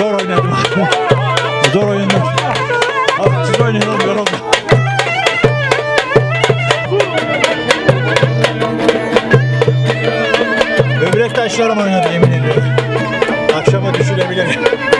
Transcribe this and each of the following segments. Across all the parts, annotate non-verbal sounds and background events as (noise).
zor oynadım. (laughs) zor. Abi siz oynayalım yoruldum. Böbrek taşlarım oynadı yemin ediyorum. Akşama düşürebilirim.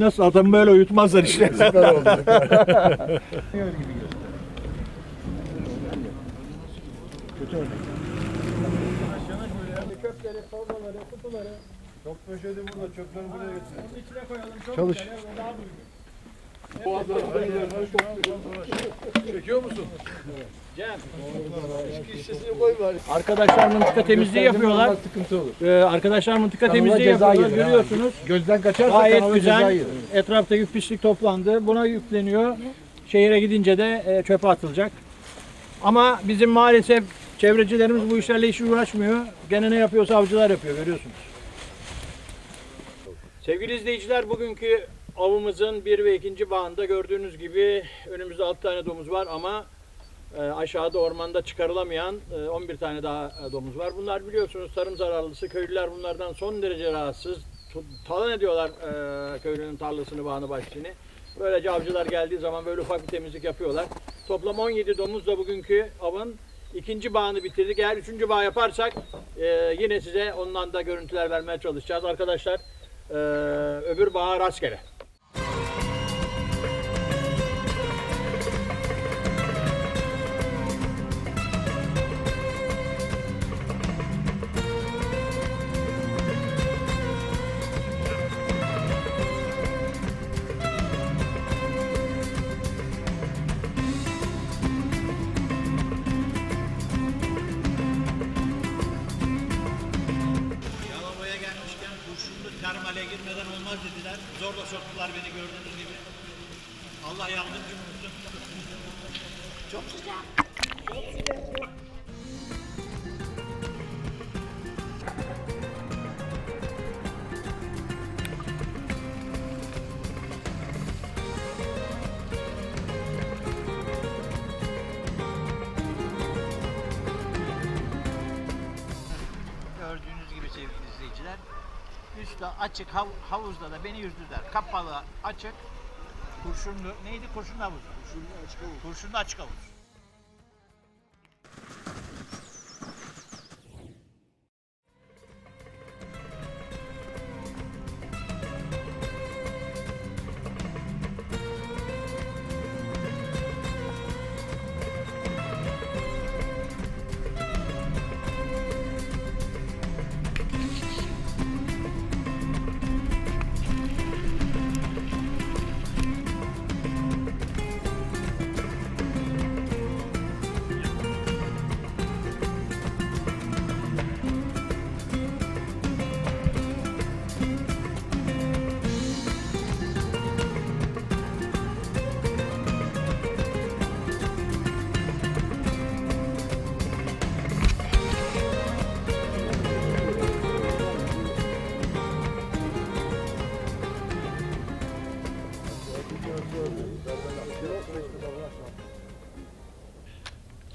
nasıl adamı böyle uyutmazlar işte. (laughs) Arkadaşlar mıntıka temizliği yapıyorlar. Ee, arkadaşlar mıntıka temizliği yapıyorlar. Görüyorsunuz. Gözden kaçarsa Gayet güzel. Etraftaki pislik toplandı. Buna yükleniyor. Şehire gidince de e, çöpe atılacak. Ama bizim maalesef çevrecilerimiz bu işlerle hiç uğraşmıyor. Gene ne yapıyorsa avcılar yapıyor görüyorsunuz. Sevgili izleyiciler bugünkü avımızın bir ve ikinci bağında gördüğünüz gibi önümüzde 6 tane domuz var ama e, aşağıda ormanda çıkarılamayan e, 11 tane daha e, domuz var. Bunlar biliyorsunuz tarım zararlısı. Köylüler bunlardan son derece rahatsız. Talan ediyorlar e, köylünün tarlasını, bağını, bahçesini. Böylece avcılar geldiği zaman böyle ufak bir temizlik yapıyorlar. Toplam 17 domuzla bugünkü avın ikinci bağını bitirdik. Eğer üçüncü bağ yaparsak e, yine size ondan da görüntüler vermeye çalışacağız. Arkadaşlar e, öbür bağa rastgele. Termale girmeden olmaz dediler. Zorla soktular beni gördüğünüz gibi. Allah yardımcım olsun. Çok sıcak. Çok sıcak. Açık hav- havuzda da beni yüzdüler. Kapalı, açık. Kurşunlu. Neydi? Kurşunlu havuz. Kurşunlu açık havuz. Kurşunlu açık havuz.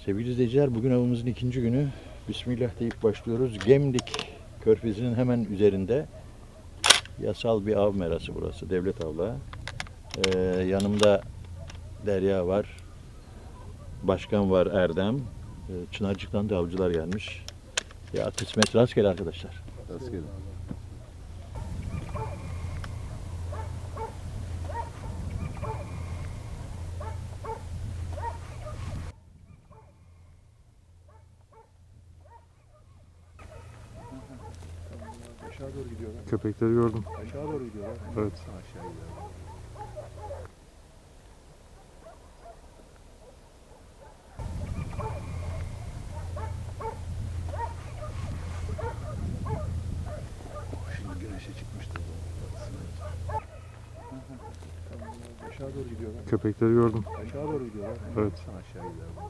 Sevgili izleyiciler bugün avımızın ikinci günü. Bismillah deyip başlıyoruz. Gemlik Körfezi'nin hemen üzerinde yasal bir av merası burası. Devlet avlağı. Ee, yanımda Derya var. Başkan var Erdem. Ee, Çınarcık'tan da avcılar gelmiş. Ya kısmet rastgele arkadaşlar. Köpekleri gördüm. Aşağı doğru gidiyorlar. Evet. Aşağı doğru gidiyorlar. Köpekleri gördüm. Aşağı doğru gidiyorlar. Evet. Aşağı gidiyorlar.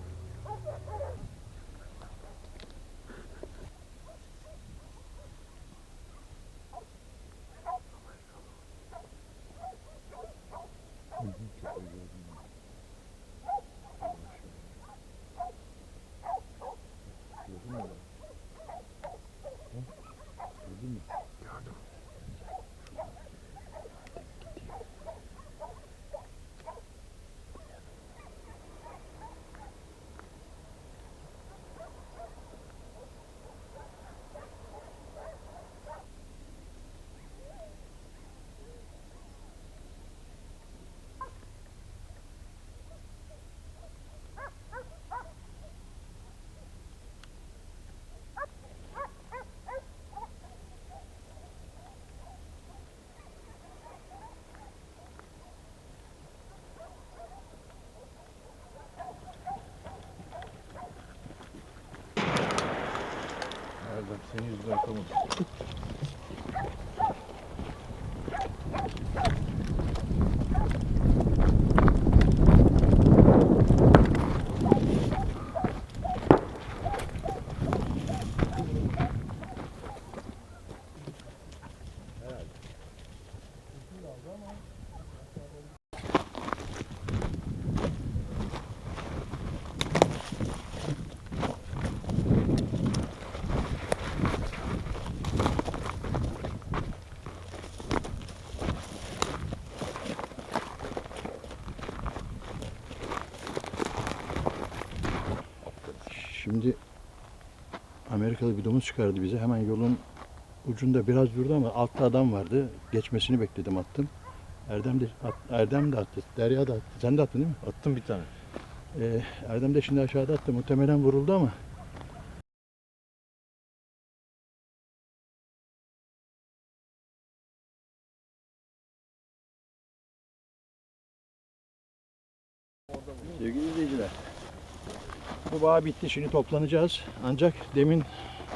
Erdem senin yüzünden yapamadım. Şimdi Amerikalı bir domuz çıkardı bize. Hemen yolun ucunda biraz durdu ama altta adam vardı. Geçmesini bekledim attım. Erdem de, at- Erdem de attı. Derya da attı. Sen de attın değil mi? Attım bir tane. Ee, Erdem de şimdi aşağıda attı. Muhtemelen vuruldu ama. Bağ bitti. Şimdi toplanacağız. Ancak demin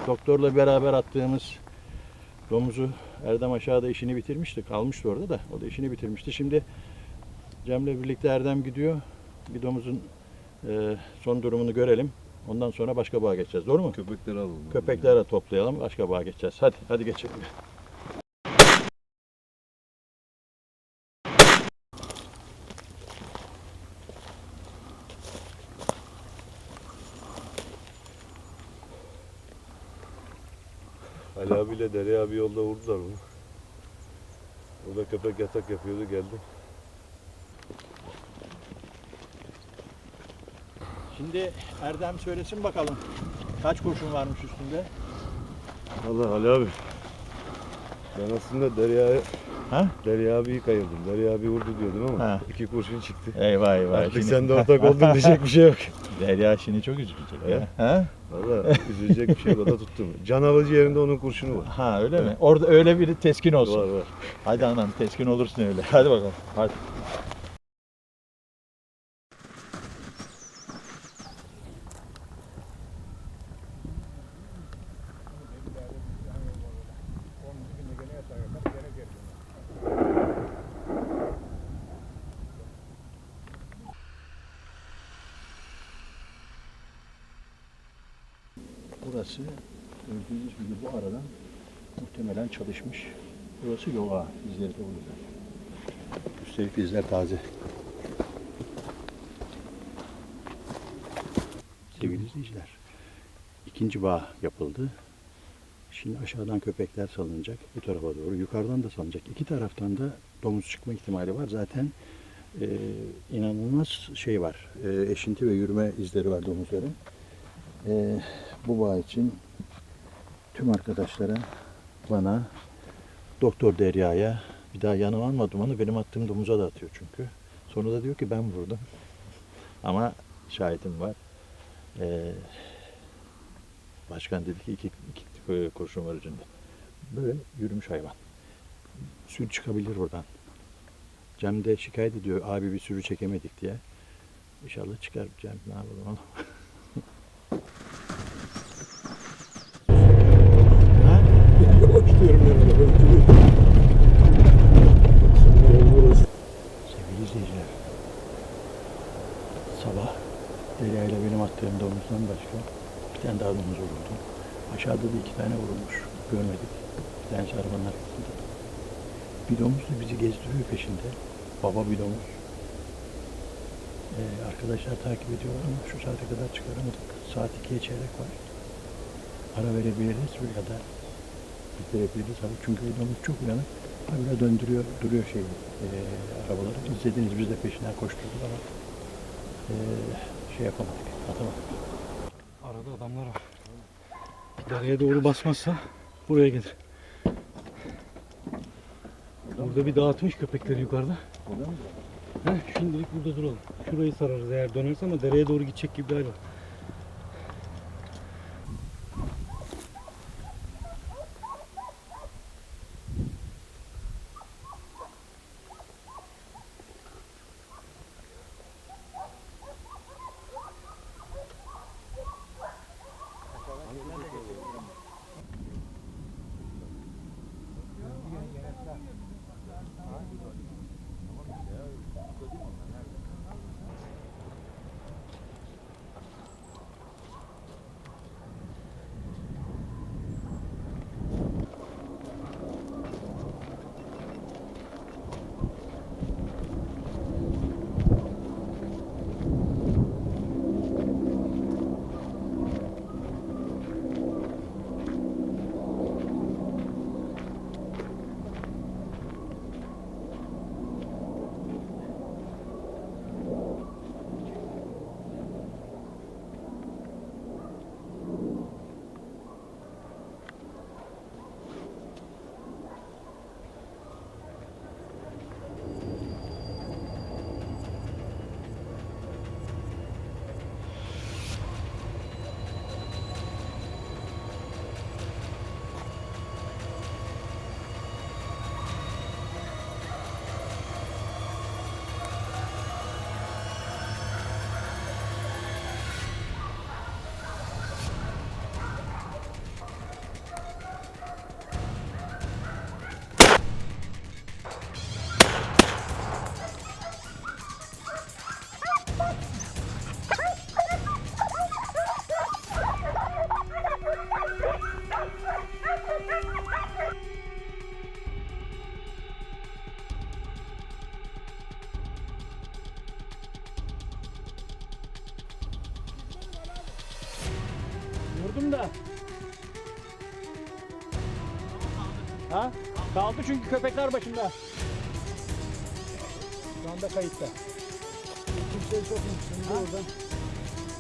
doktorla beraber attığımız domuzu Erdem aşağıda işini bitirmişti. Kalmıştı orada da. O da işini bitirmişti. Şimdi Cem'le birlikte Erdem gidiyor. Bir domuzun e, son durumunu görelim. Ondan sonra başka bağa geçeceğiz. Doğru mu? Köpekleri alalım. Köpekleri toplayalım. Başka bağa geçeceğiz. Hadi, hadi geçelim. Abiyle Derya abi yolda vurdular onu. Orada köpek yatak yapıyordu geldi. Şimdi Erdem söylesin bakalım. Kaç kurşun varmış üstünde? Allah Ali abi. Ben aslında Derya'ya Ha? Derya abiyi kayırdım. Derya abi vurdu diyordum ama Ha. iki kurşun çıktı. Eyvah eyvah. Artık sen de ortak oldun diyecek bir şey yok. (laughs) Derya şimdi çok üzülecek. Ya. Ha? Valla üzülecek bir şey yok. O da tuttu mu? Can alıcı yerinde onun kurşunu var. Ha öyle mi? Orada öyle bir teskin olsun. Var var. Hadi anam teskin olursun öyle. Hadi bakalım. Hadi. Burası gördüğünüz gibi bu aradan muhtemelen çalışmış. Burası yola izleri de burada. Üstelik izler taze. Sevgili izleyiciler, ikinci bağ yapıldı. Şimdi aşağıdan köpekler salınacak bu tarafa doğru. Yukarıdan da salınacak. İki taraftan da domuz çıkma ihtimali var. Zaten e, inanılmaz şey var. E, eşinti ve yürüme izleri var domuzların. E, bu bağ için tüm arkadaşlara, bana, Doktor Derya'ya bir daha yanıma alma dumanı benim attığım domuza da atıyor çünkü. Sonra da diyor ki ben vurdum. Ama şahitim var. Ee, başkan dedi ki iki, iki kurşun var ucunda. Böyle yürümüş hayvan. Sürü çıkabilir buradan. Cem de şikayet ediyor abi bir sürü çekemedik diye. İnşallah çıkar Cem ne yapalım oğlum. (laughs) Sabah Derya ile benim attığım domuzdan başka bir tane daha domuz vuruldu. Aşağıda da iki tane vurulmuş. Görmedik. Bir tanesi arabanın arkasında. Bir domuz da bizi gezdiriyor peşinde. Baba bir domuz. Ee, arkadaşlar takip ediyorlar ama şu saate kadar çıkaramadık. Saat ikiye çeyrek var. Ara verebiliriz ya da bitirebiliriz abi. Çünkü domuz çok uyanık. Habire döndürüyor, duruyor şey e, arabaları. İzlediniz biz de peşinden koşturduk ama e, şey yapamadık, atamadık. Arada adamlar var. Dereye doğru basmazsa buraya gelir. Burada bir dağıtmış köpekleri yukarıda. Heh, şimdilik burada duralım. Şurayı sararız eğer dönerse ama dereye doğru gidecek gibi bir hal var. Kaldı çünkü köpekler başında. Şu anda kayıtta. Kimseyi sokmuş şimdi orada.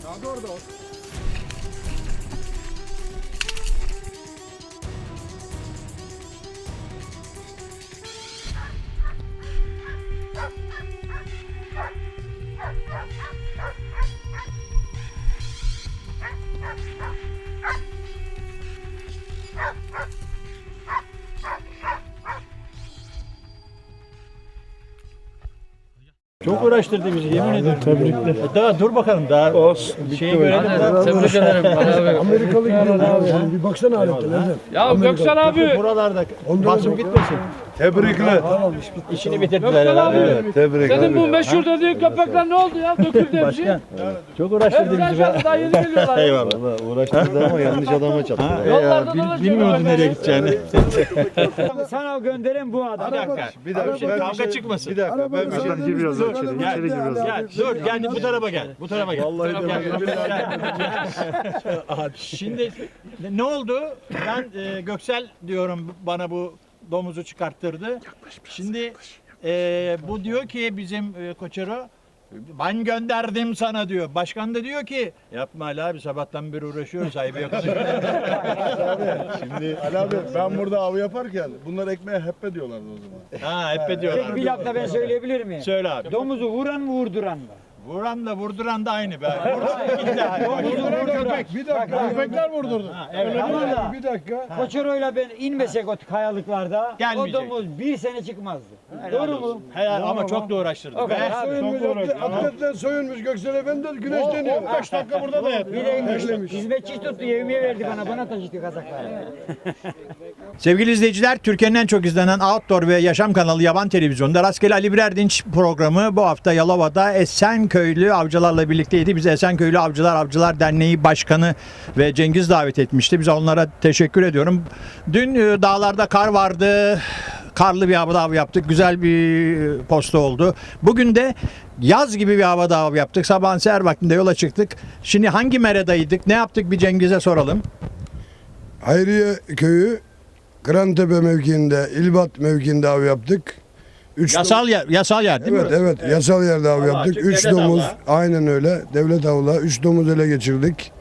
Kaldı orada o. Çok uğraştırdı bizi yemin ederim. Tebrikler. Daha dur bakalım daha şeyi görelim. Tebrik ederim abi. Amerikalı gidiyor abi. Bir baksana aletten Erdem. Ya Göksel abi. Buralarda basın bitmesin. Tebrikler. İşini bitirdiler herhalde. Senin bu meşhur dediğin köpekler ne oldu ya? Döküldü hepsi. Çok uğraştırdı bizi be. aşağıda daha yeni geliyorlar. (laughs) Eyvallah. Uğraştırdı ama yanlış adama çattı. Yollarda bilmiyordu nereye gideceğini. (laughs) Sana gönderin bu adam. Bir dakika. Bir dakika. Kavga çıkmasın. Bir dakika ben bir şey Gel, böyle giriyoruz. Gel, dur gel bu tarafa gel. Bu tarafa gel. Vallahi. Şimdi ne oldu? Ben e, Göksel diyorum bana bu domuzu çıkarttırdı. Şimdi e, bu diyor ki bizim e, Koçero ben gönderdim sana diyor. Başkan da diyor ki yapma Ali abi sabahtan beri uğraşıyoruz sahibi yok. (laughs) Şimdi Ali abi ben burada av yaparken bunlar ekmeğe heppe diyorlardı o zaman. ha hep ediyorlar. Bir dakika ben söyleyebilir miyim? Söyle abi. Domuzu vuran mı vurduran mı? Vuran da vurduran da aynı be. Vurduran gitti vurduran. Bir dakika. Köpekler vurdurdu. Da Bir dakika. Koçero'yla ben inmesek o kayalıklarda Gelmeyecek. o domuz bir sene çıkmazdı. Doğru mu? Helal ama çok da uğraştırdı. O kadar be. Soyunmuş, atlet- atletten soyunmuş Göksel Efendi güneşleniyor. 15 dakika burada da yatıyor. De hizmetçi tuttu yemeği verdi bana bana taşıdı kazakları. (laughs) Sevgili izleyiciler, Türkiye'nin en çok izlenen Outdoor ve Yaşam kanalı Yaban Televizyonu'nda Rastgele Ali Birer programı bu hafta Yalova'da Esenköylü avcılarla birlikteydi. Bizi Esenköylü Avcılar Avcılar Derneği Başkanı ve Cengiz davet etmişti. Bize onlara teşekkür ediyorum. Dün e, dağlarda kar vardı. Karlı bir havada av yaptık. Güzel bir posta oldu. Bugün de yaz gibi bir havada av yaptık. Sabahın seher vaktinde yola çıktık. Şimdi hangi meredaydık? Ne yaptık bir Cengiz'e soralım. Hayriye köyü Kırantepe mevkiinde, İlbat mevkiinde av yaptık. Üç Yasal yer, yasal yer değil Evet mi? evet yasal yerde av yaptık. Üç domuz avla. aynen öyle devlet avla. Üç domuz ele geçirdik.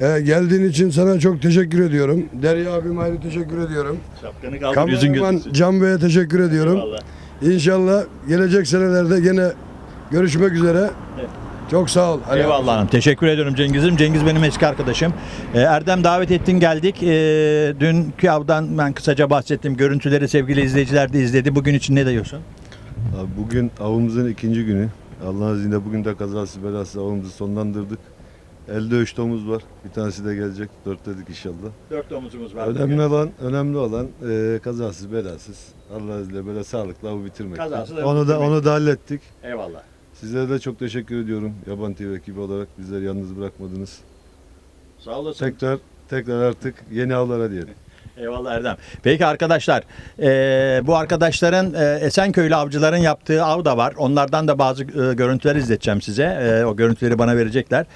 Ee, geldiğin için sana çok teşekkür ediyorum. Derya abim ayrı teşekkür ediyorum. Şapkanı kaldır yüzün Kameraman gözüksün. Can Bey'e teşekkür ediyorum. Vallahi. İnşallah gelecek senelerde gene görüşmek üzere. Çok sağ ol. Ali abi. Eyvallah hanım. Teşekkür ediyorum Cengiz'im. Cengiz benim eski arkadaşım. Ee, Erdem davet ettin geldik. Ee, dünkü avdan ben kısaca bahsettim. Görüntüleri sevgili izleyiciler de izledi. Bugün için ne diyorsun? Abi bugün avımızın ikinci günü. Allah'ın izniyle bugün de kazası belası avımızı sonlandırdık. Elde üç domuz var. Bir tanesi de gelecek. Dört dedik inşallah. Dört domuzumuz Önemli olan, önemli olan e, kazasız belasız. Allah'ın izniyle böyle sağlıklı avı bitirmek. Kazasız avı onu da bitirmek. onu da hallettik. Eyvallah. Sizlere de çok teşekkür ediyorum. Yaban TV ekibi olarak bizleri yalnız bırakmadınız. Sağ olasın. Tekrar tekrar artık yeni avlara diyelim. (laughs) Eyvallah Erdem. Peki arkadaşlar, eee, bu arkadaşların eee, Esenköylü avcıların yaptığı av da var. Onlardan da bazı eee, görüntüler izleteceğim size. Eee, o görüntüleri bana verecekler.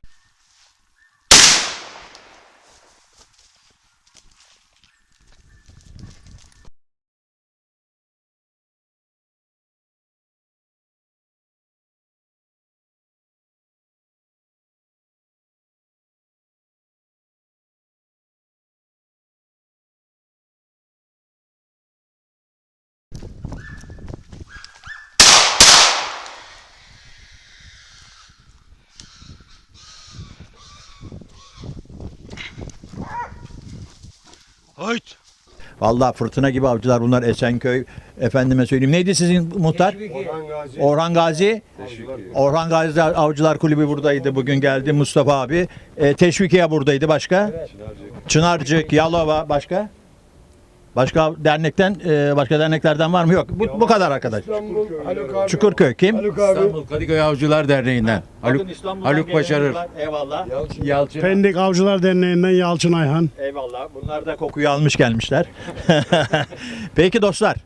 Vallahi fırtına gibi avcılar bunlar Esenköy. Efendime söyleyeyim. Neydi sizin muhtar? Orhan Gazi. Orhan Gazi Avcılar Kulübü buradaydı. Bugün geldi Mustafa abi. E, Teşvikiye buradaydı. Başka? Çınarcık, Yalova. Başka? Başka dernekten, e, başka derneklerden var mı? Yok. Bu, bu kadar arkadaş. İstanbul, Haluk abi. Çukurköy kim? Haluk abi. Kadıköy Avcılar Derneği'nden. Haluk, Bakın İstanbul'dan Haluk gelen Başarır. Eyvallah. Yalçın. Pendik Avcılar Derneği'nden Yalçın Ayhan. Eyvallah. Bunlar da kokuyu almış gelmişler. (laughs) Peki dostlar.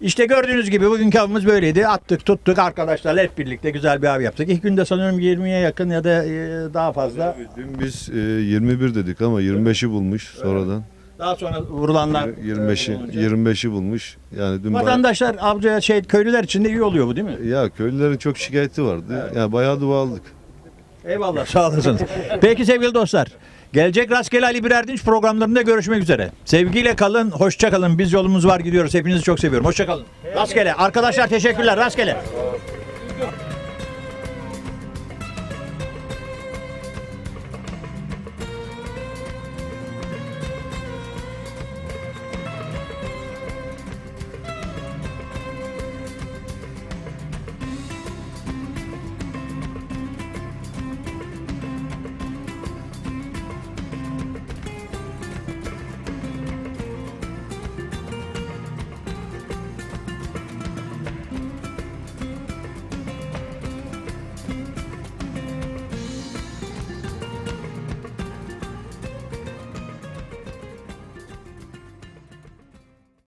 İşte gördüğünüz gibi bugünkü avımız böyleydi. Attık tuttuk arkadaşlarla hep birlikte güzel bir av yaptık. İlk günde sanıyorum 20'ye yakın ya da e, daha fazla. Dün biz e, 21 dedik ama 25'i bulmuş sonradan. Daha sonra vurulanlar. 25'i 25'i bulmuş. Yani dün Vatandaşlar avcıya şey köylüler için de iyi oluyor bu değil mi? ya köylülerin çok şikayeti vardı. Yani bayağı dua aldık. Eyvallah sağ olasınız. Peki sevgili dostlar. Gelecek Rastgele Ali Birer Dinç programlarında görüşmek üzere. Sevgiyle kalın, hoşça kalın. Biz yolumuz var gidiyoruz. Hepinizi çok seviyorum. Hoşça kalın. Rastgele. Arkadaşlar teşekkürler. Rastgele.